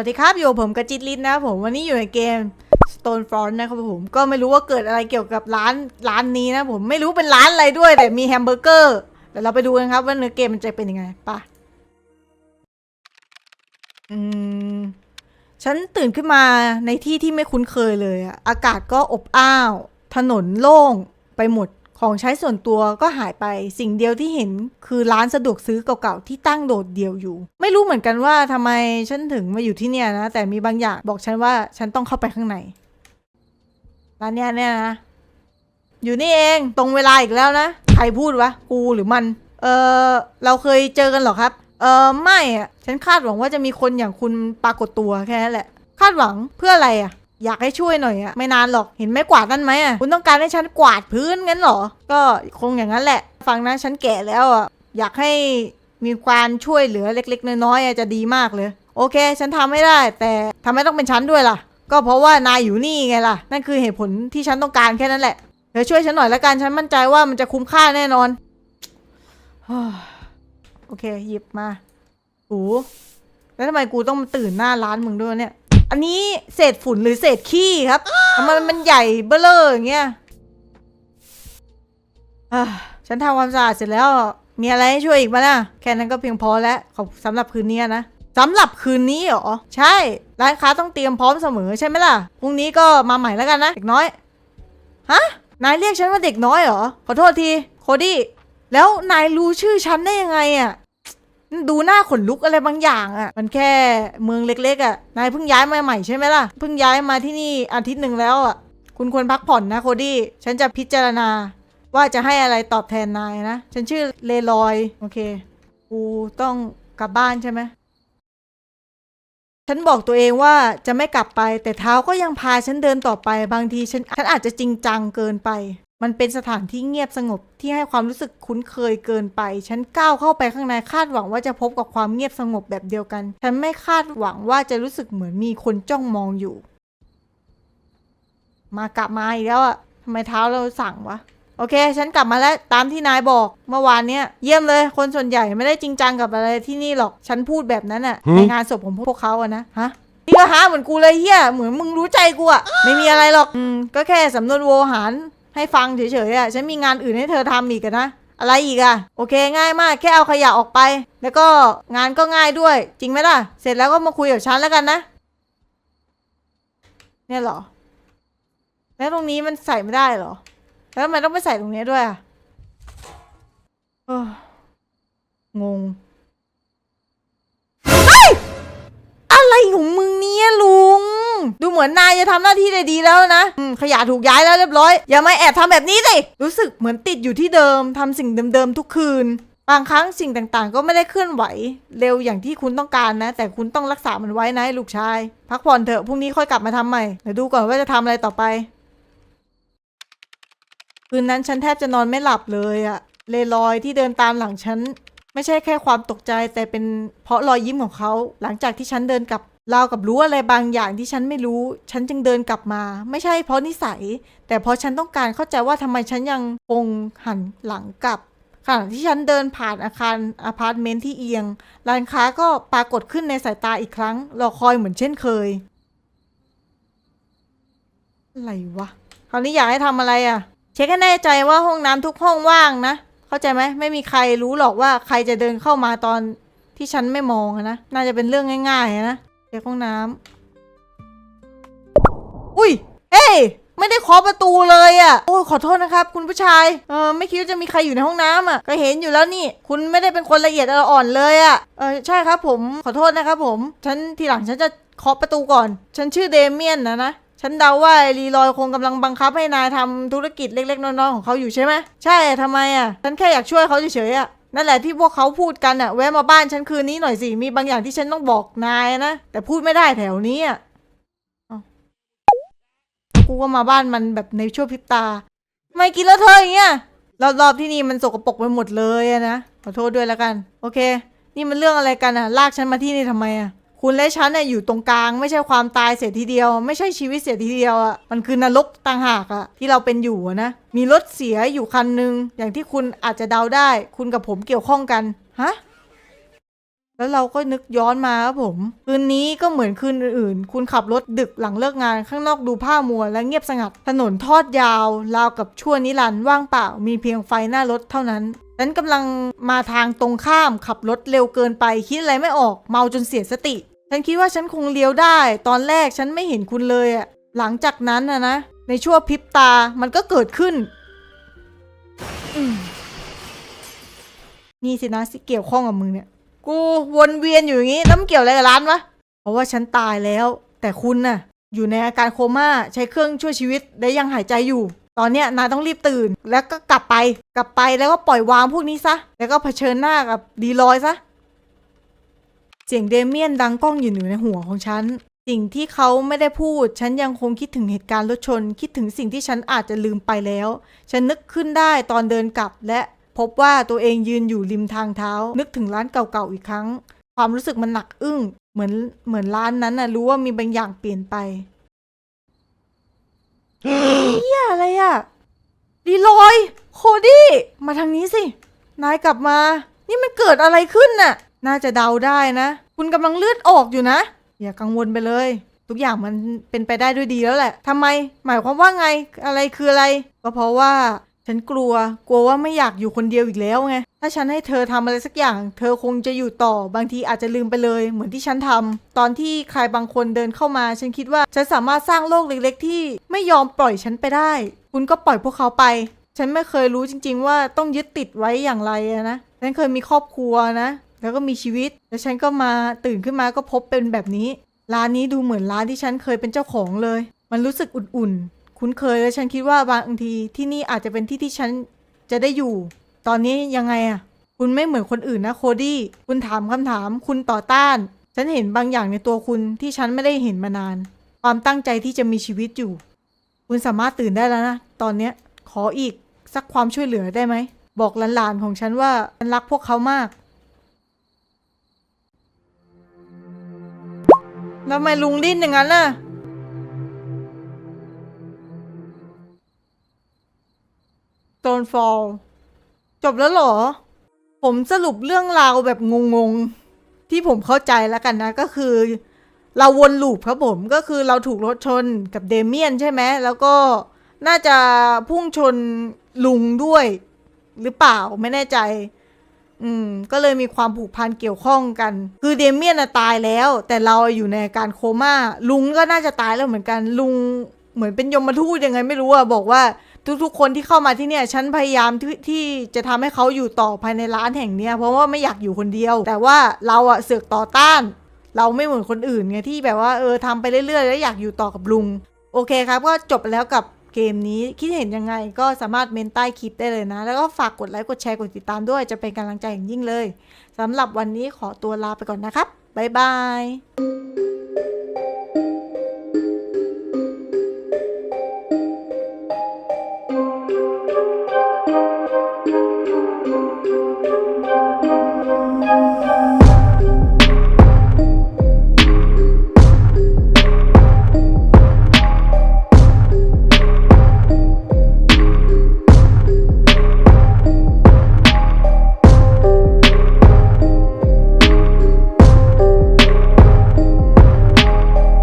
วัสดีครับอยู่ผมกระจิตลิศนะครับผมวันนี้อยู่ในเกม Stone Front นะครับผมก็ไม่รู้ว่าเกิดอะไรเกี่ยวกับร้านร้านนี้นะผมไม่รู้เป็นร้านอะไรด้วย แต่มีแฮมเบอร์เกอร์เดี๋ยวเราไปดูกันครับว่าเนื้อเกมมันจะเป็นยังไงปะอืมฉันตื่นขึ้นมาในที่ที่ไม่คุ้นเคยเลยอะอากาศก็อบอ้าว ถนนโล่งไปหมด ของใช้ส่วนตัวก็หายไป สิ่งเดียวที่เห็นคือร้านสะดวกซื้อเก่าๆที่ตั้งโดดเดี่ยวอยู่ ไม่รู้เหมือนกันว่าทำไมฉันถึงมาอยู่ที่เนี่ยนะ แต่มีบางอย่างบอกฉันว่าฉันต้องเข้าไปข้างในร้านเนี้ยเนี่ยนะ อยู่นี่เองตรงเวลาอีกแล้วนะ ใครพูดวะ กูหรือมัน เออเราเคยเจอกันหรอครับ เออไม่อะฉันคาดหวังว่าจะมีคนอย่างคุณปรากฏตัวแค่นั้นแหละ คาดหวังเพื่ออะไรอะ อยากให้ช่วยหน่อยอะไม่นานหรอกเห็นไม้กวาดนั่นไหมอะคุณต้องการให้ฉันกวาดพื้นงั้นเหรอ ก็คงอย่างนั้นแหละ ฟังนะฉันแก่แล้วอะอยากให้มีการช่วยเหลือเล็ก ๆ น้อยๆอะจะดีมากเลย โอเค ฉันทำไม่ได้ แต่ทำไมต้องเป็นฉันด้วยล่ะ ก็เพราะว่านายอยู่นี่ไงล่ะ นั่นคือเหตุผลที่ฉันต้องการแค่นั้นแหละเดี๋ยวช่วยฉันหน่อยละกันฉันมั่นใจว่ามันจะคุ้มค่าแน่นอนโอเค หยิบมาโอ้แล้วทำไมกูต้องมาตื่นหน้าร้านมึงด้วยเนี่ย อันนี้เศษฝุ่นหรือเศษขี้ครับทำไมมันใหญ่เบ้อเลออย่างเงี้ยฉันทำความสะอาดเสร็จแล้ว มีอะไรให้ช่วยอีกไหมล่ะแค่นั้นก็เพียงพอแล้วขอบสำหรับคืนนี้นะสำหรับคืนนี้เหรอ ใช่ ร้านค้าต้องเตรียมพร้อมเสมอใช่ไหมล่ะ พรุ่งนี้ก็มาใหม่แล้วกันนะ เด็กน้อย ฮะ นายเรียกฉันว่าเด็กน้อยเหรอ ขอโทษที โคดี้ แล้วนายรู้ชื่อฉันได้ยังไงอะ่ะ ดูหน้าขนลุกอะไรบางอย่างอะ่ะ มันแค่เมืองเล็กๆอะ่ะ นายเพิ่งย้ายมาใหม่ใช่ไหมล่ะ เพิ่งย้ายมาที่นี่อาทิตย์หนึ่งแล้วอะ่ะ คุณควรพักผ่อนนะโคดี้ ฉันจะพิจารณา ว่าจะให้อะไรตอบแทนนายนะ ฉันชื่อเลลอย โอเค กูต้องกลับบ้านใช่ไหมฉันบอกตัวเองว่าจะไม่กลับไป แต่เท้าก็ยังพาฉันเดินต่อไป บางทีฉันฉันอาจจะจริงจังเกินไป มันเป็นสถานที่เงียบสงบที่ให้ความรู้สึกคุ้นเคยเกินไป ฉันก้าวเข้าไปข้างในคาดหวังว่าจะพบกับความเงียบสงบแบบเดียวกัน ฉันไม่คาดหวังว่าจะรู้สึกเหมือนมีคนจ้องมองอยู่ มากลับมาอีกแล้วอะทำไมเท้าเราสั่งวะ โอเค ฉันกลับมาแล้วตามที่นายบอก เมื่อวานเนี้ยเยี่ยมเลย คนส่วนใหญ่ไม่ได้จริงจังกับอะไรที่นี่หรอก ฉันพูดแบบนั้นอะในงานศพของพวกเขาอะนะ ฮะนี่ก็ฮะเหมือนกูเลยเฮียเหมือนมึงรู้ใจกูอะไม่มีอะไรหรอก อืม ก็แค่สำนวนโวหาร ให้ฟังเฉยๆอะฉันมีงานอื่นให้เธอทำอีกนะ อะไรอีกอะโอเคง่ายมากแค่เอาขยะออกไป แล้วก็งานก็ง่ายด้วย จริงไหมล่ะ เสร็จแล้วก็มาคุยกับฉันแล้วกันนะ เนี่ยหรอ แล้วตรงนี้มันใส่ไม่ได้หรอ แล้วทำไมต้องไปใส่ตรงนี้ด้วยอะอองง เหมือนนายจะทำหน้าที่ได้ดีแล้วนะอืมขยะถูกย้ายแล้วเรียบร้อย อย่ามาแอบทำแบบนี้สิรู้สึกเหมือนติดอยู่ที่เดิมทำสิ่งเดิมๆทุกคืน บางครั้งสิ่งต่างๆ ก็ไม่ได้เคลื่อนไหว เร็วอย่างที่คุณต้องการนะ แต่คุณต้องรักษามันไว้นะลูกชาย พักผ่อนเถอะพรุ่งนี้ค่อยกลับมาทำใหม่เดี๋ยวดูก่อนว่าจะทำอะไรต่อไปคืนนั้นฉันแทบจะนอนไม่หลับเลยอะเลลอยที่เดินตามหลังฉัน ไม่ใช่แค่ความตกใจแต่เป็นเพราะรอยยิ้มของเขา หลังจากที่ฉันเดินกลับ ราวกับรู้อะไรบางอย่างที่ฉันไม่รู้ ฉันจึงเดินกลับมา ไม่ใช่เพราะนิสัย แต่เพราะฉันต้องการเข้าใจว่าทำไมฉันยังคงหันหลังกลับขณะที่ฉันเดินผ่านอาคารอพาร์ตเมนต์ที่เอียง ร้านค้าก็ปรากฏขึ้นในสายตาอีกครั้ง รอคอยเหมือนเช่นเคย อะไรวะ คราวนี้อยากให้ทำอะไรอะเช็คให้แน่ใจว่าห้องน้ำทุกห้องว่างนะ เข้าใจไหม ไม่มีใครรู้หรอกว่าใครจะเดินเข้ามาตอนที่ฉันไม่มองนะ น่าจะเป็นเรื่องง่ายๆนะ เช็คห้องน้ำอุ้ยเฮ้ยไม่ได้เคาะประตูเลยอะ่ะ โอ้ยขอโทษนะครับ คุณผู้ชาย เออไม่คิดว่าจะมีใครอยู่ในห้องน้ำอะ ก็เห็นอยู่แล้วนี่ คุณไม่ได้เป็นคนละเอียดอ่อนเลยอะ่ะ เออใช่ครับผมขอโทษนะครับผม ฉันทีหลังฉันจะเคาะประตูก่อน ฉันชื่อเดเมียนนะนะ ฉันเดาว่าลีลอยคงกำลังบังคับให้นายทำธุรกิจเล็กๆน้อยๆของเขาอยู่ใช่ไหมใช่ทำไมอะ ฉันแค่อยากช่วยเขาเฉยๆอะ นั่นแหละที่พวกเขาพูดกันอะแวะมาบ้านฉันคืนนี้หน่อยสิ มีบางอย่างที่ฉันต้องบอกนายนะ แต่พูดไม่ได้แถวนี้อะกูก็มาบ้านมันแบบในช่วงพริบตาทำไม่กินแล้วเธออย่างเงี้ยรอบๆที่นี่มันสกปรกไปหมดเลยอะนะขอโทษด้วยแล้วกัน โอเค นี่มันเรื่องอะไรกันอะลากฉันมาที่นี่ทำไมอะ คุณและฉันเนี่ยอยู่ตรงกลาง ไม่ใช่ความตายเสียทีเดียว ไม่ใช่ชีวิตเสียทีเดียวอะมันคือนรกต่างหากอะที่เราเป็นอยู่ะนะมีรถเสียอยู่คันหนึ่งอย่างที่คุณอาจจะเดาได้ คุณกับผมเกี่ยวข้องกันฮะแล้วเราก็นึกย้อนมาครับผม คืนนี้ก็เหมือนคืนอื่นๆ คุณขับรถดึกหลังเลิกงานข้างนอกดูผ้ามัวและเงียบสงัด ถนนทอดยาว ราวกับชั่วนิรันดร์ว่างเปล่า มีเพียงไฟหน้ารถเท่านั้นฉันกำลังมาทางตรงข้ามขับรถเร็วเกินไป คิดอะไรไม่ออกเมาจนเสียสติ ฉันคิดว่าฉันคงเลี้ยวได้ ตอนแรกฉันไม่เห็นคุณเลยอะหลังจากนั้นนะนะ ในชั่วพริบตามันก็เกิดขึ้น นี่สินะสิเกี่ยวข้องกับมึงเนี่ย กูวนเวียนอยู่อย่างนี้แล้วมันเกี่ยวอะไรกับร้านวะ เพราะว่าฉันตายแล้ว แต่คุณน่ะ อยู่ในอาการโคม่าใช้เครื่องช่วยชีวิตและยังหายใจอยู่ ตอนเนี้ยนายต้องรีบตื่น แล้วก็กลับไป กลับไปแล้วก็ปล่อยวางพวกนี้ซะ แล้วก็เผชิญหน้ากับดีลอยซะ เสียงเดเมียนดังก้องอยู่ในหัวของฉัน สิ่งที่เขาไม่ได้พูด ฉันยังคงคิดถึงเหตุการณ์รถชน คิดถึงสิ่งที่ฉันอาจจะลืมไปแล้ว ฉันนึกขึ้นได้ตอนเดินกลับ และพบว่าตัวเองยืนอยู่ริมทางเท้า นึกถึงร้านเก่าๆอีกครั้ง ความรู้สึกมันหนักอึ้ง เหมือนเหมือนร้านนั้นน่ะรู้ว่ามีบางอย่างเปลี่ยนไปเฮียอะไรอะดีลอย โคดี้ มาทางนี้สิ นายกลับมา นี่มันเกิดอะไรขึ้นน่ะ น่าจะเดาได้นะ คุณกำลังเลือดออกอยู่นะ อย่ากังวลไปเลย ทุกอย่างมันเป็นไปได้ด้วยดีแล้วแหละทำไม หมายความว่าไงอะไรคืออะไร ก็เพราะว่าฉันกลัว กลัวว่าไม่อยากอยู่คนเดียวอีกแล้วไง ถ้าฉันให้เธอทำอะไรสักอย่าง เธอคงจะอยู่ต่อ บางทีอาจจะลืมไปเลย เหมือนที่ฉันทำตอนที่ใครบางคนเดินเข้ามา ฉันคิดว่าฉันสามารถสร้างโลกเล็ก ๆ ที่ไม่ยอมปล่อยฉันไปได้ คุณก็ปล่อยพวกเขาไป ฉันไม่เคยรู้จริง ๆ ว่าต้องยึดติดไว้อย่างไรนะ ฉันเคยมีครอบครัวนะ แล้วก็มีชีวิต แล้วฉันก็มาตื่นขึ้นมาก็พบเป็นแบบนี้ ร้านนี้ดูเหมือนร้านที่ฉันเคยเป็นเจ้าของเลย มันรู้สึกอุ่นๆ คุ้นเคยและฉันคิดว่าบางทีที่นี่อาจจะเป็นที่ที่ฉันจะได้อยู่ ตอนนี้ยังไงอะคุณไม่เหมือนคนอื่นนะโคดี้ คุณถามคำถาม คุณต่อต้าน ฉันเห็นบางอย่างในตัวคุณที่ฉันไม่ได้เห็นมานาน ความตั้งใจที่จะมีชีวิตอยู่ คุณสามารถตื่นได้แล้วนะ ตอนเนี้ยขออีกสักความช่วยเหลือได้ไหม บอกหลานๆของฉันว่าฉันรักพวกเขามาก แล้วทำไมลุงดิ้นอย่างนั้นน่ะโ o นฟอล จบแล้วเหรอ ผมสรุปเรื่องราวแบบงงๆ ที่ผมเข้าใจแล้วกันนะ ก็คือ เราวนลูปครับผมก็คือเราถูกรถชนกับเดเมียนใช่ไหม แล้วก็น่าจะพุ่งชนลุงด้วย หรือเปล่าไม่แน่ใจ อืมก็เลยมีความผูกพันเกี่ยวข้องกัน คือเดเมียนน่ะตายแล้ว แต่เราอยู่ในอาการโคม่าลุงก็น่าจะตายแล้วเหมือนกันลุงเหมือนเป็นยมทูตยังไงไม่รู้อะบอกว่าทุกๆ คนที่เข้ามาที่เนี่ยฉันพยายามทที่จะทำให้เขาอยู่ต่อภายในร้านแห่งเนี้ยเพราะว่าไม่อยากอยู่คนเดียว แต่ว่าเราอะเสือกต่อต้าน เราไม่เหมือนคนอื่นไงที่แบบว่าเออทำไปเรื่อยๆ แล้วอยากอยู่ต่อกับลุง โอเคครับก็จบไปแล้วกับ เกมนี้คิดเห็นยังไงก็สามารถเมนใต้คลิปได้เลยนะ แล้วก็ฝากกดไลค์กดแชร์กดติดตามด้วยจะเป็นกำลังใจอย่างยิ่งเลยสำหรับวันนี้ขอตัวลาไปก่อนนะครับบ๊ายบาย